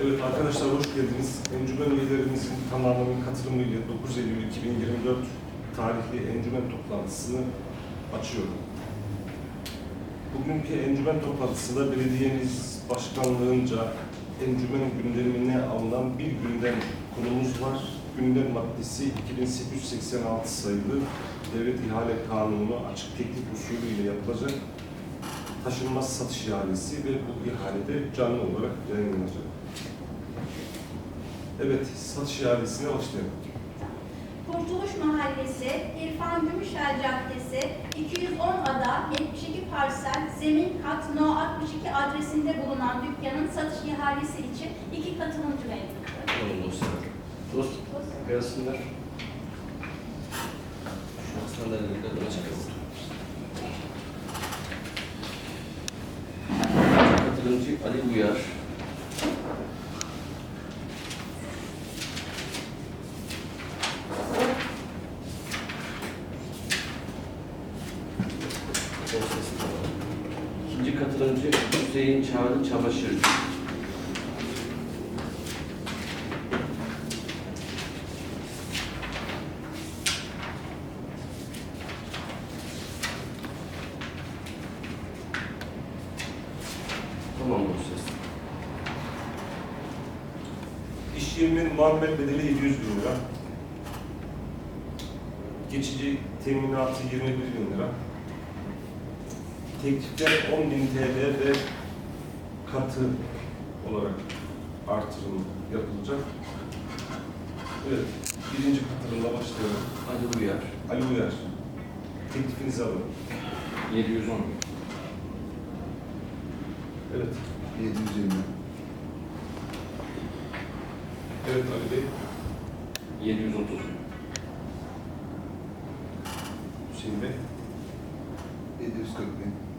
Evet arkadaşlar hoş geldiniz. Encümen üyelerimizin tamamının katılımıyla 9 Eylül 2024 tarihli encümen toplantısını açıyorum. Bugünkü encümen toplantısında belediyemiz başkanlığınca encümen gündemine alınan bir gündem konumuz var. Gündem maddesi 2886 sayılı Devlet İhale Kanunu açık teklif usulüyle yapılacak taşınmaz satış ihalesi ve bu ihalede canlı olarak yayınlanacak. Evet, satış ihalesine başlayalım. Kurtuluş Mahallesi, İrfan Gümüşel Caddesi, 210 ada, 72 parsel, zemin kat No 62 adresinde bulunan dükkanın satış ihalesi için iki katılımcı mevcuttur. Oğlum dostlar. Dost, arasınlar. Şu sandalyelerden öne çıkalım. Katılımcı Ali Uyar. İkinci katılımcı Hüseyin Çağrı Çamaşırcı. Tamam dosyası. İş yerinin muammer bedeli 700 bin lira. Geçici teminatı 21 bin lira. Teklifler 10 bin TL ve katı olarak artırım yapılacak. Evet, birinci katılımla başlayalım. Ali Uyar. Ali Uyar, teklifinizi alın. 710. Evet, 720. evet Ali Bey. 730. Hüseyin Bey. 740 bin.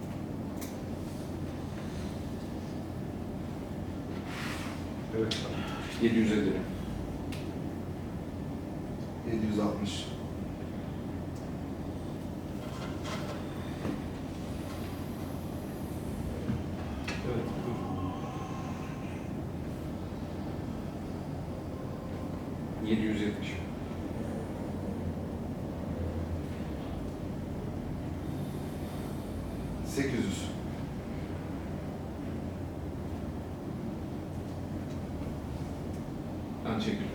Evet. 750 lira. 760. Evet. Buyur. 770. 800. Hemen çekiliyor.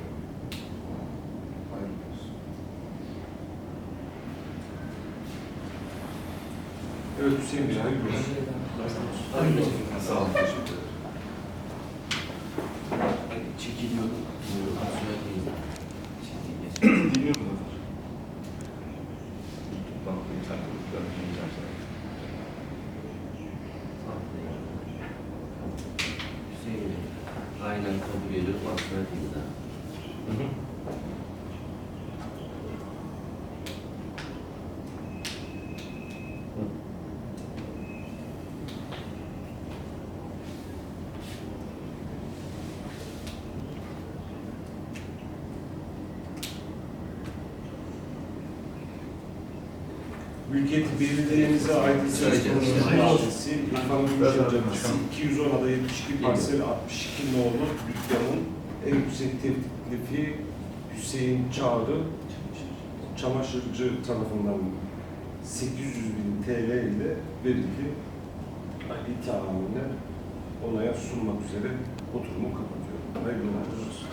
Evet Hüseyin Bey, hayırlı olsun. Sağ olun, teşekkür ederim. Çekiliyor. 파이널 커브 예를 왔어야 됩니다. Mülkiyeti belediyemize ait Söyleyeceğim. Mahallesi, İrfan Gümüşel Caddesi, 210 ada 72 parsel 62 nolu dükkanın en yüksek teklifi Hüseyin Çağrı çamaşırcı tarafından 800 bin TL ile verildi. İttihamıyla onaya sunmak üzere oturumu kapatıyorum. Hayırlı olsun.